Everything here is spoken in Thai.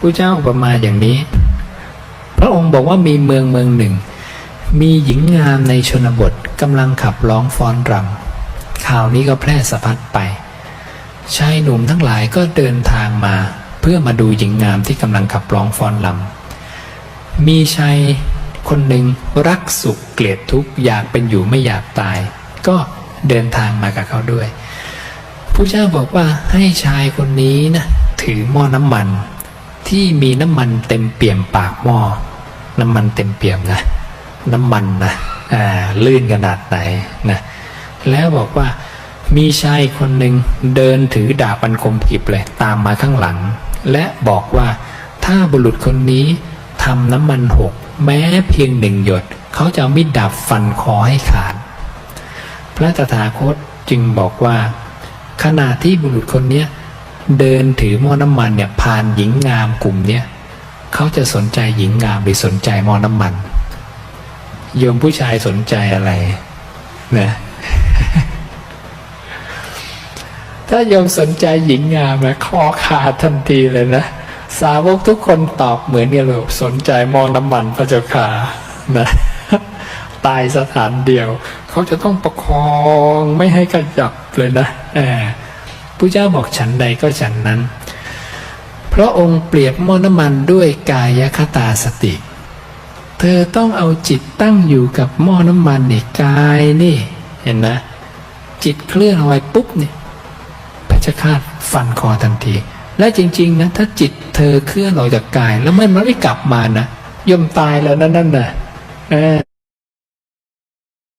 พระเจ้าอุปมาณอย่างนี้ พระองค์บอกว่ามีเมืองเมืองหนึ่ง มีหญิงงามในชนบทกำลังขับร้องฟ้อนรำข่าวนี้ก็แพร่สะพัดไปชายหนุ่มทั้งหลายก็เดินทางมา เพื่อมาดูหญิงงามที่กำลังขับร้องฟ้อนรำมีชายคนหนึ่งรักสุขเกลียดทุกข์อยากเป็นอยู่ไม่อยากตาย ก็เดินทางมากับเขาด้วยผู้เจ้าบอกว่าให้ชายคนนี้นะถือหม้อน้ำมัน ที่มีน้ำมันเต็มเปี่ยมปากหม้อน้ำมันเต็มเปี่ยมนะน้ำมันนะอ่าลื่นขนาดไหนนะแล้วบอกว่ามีชายคนหนึ่งเดินถือดาบอันคมกิบเลยตามมาข้างหลัง และบอกว่าถ้าบุรุษคนนี้ทำน้ำมันหก แม้เพียงหนึ่งหยด เขาจะมีดดาบฟันคอให้ขาด พระตถาคตจึงบอกว่า ขณะที่บุรุษคนนี้ เดินถือหม้อน้ำมันเนี่ยผ่านหญิงงามกลุ่มเนี้ยเขาจะสนใจหญิงงามหรือสนใจหม้อน้ำมัน โยมผู้ชายสนใจอะไรนะถ้าโยมสนใจหญิงงามนะคอขาดทันทีเลยนะ สาวกทุกคนตอบเหมือนกันเลยสนใจมองน้ำมันพระเจ้าขานะตายสถานเดียว เขาจะต้องประคองไม่ให้ขยับเลยนะแอบ ผู้เจ้าบอกฉันใดก็ฉันนั้น พระองค์เปรียบหม้อน้ำมันด้วยกายคตาสติ เธอต้องเอาจิตตั้งอยู่กับหม้อน้ำมันนี่กายนี่เห็นนะจิตเคลื่อนเอาไว้ปุ๊บเนี่ยเพชฌฆาตฟันคอทันที และจริงๆนะถ้าจิตเธอเคลื่อนออกจากกาย แล้วไม่มันไม่กลับมานะย่อมตายแล้วนั่นนั่นน่ะเออ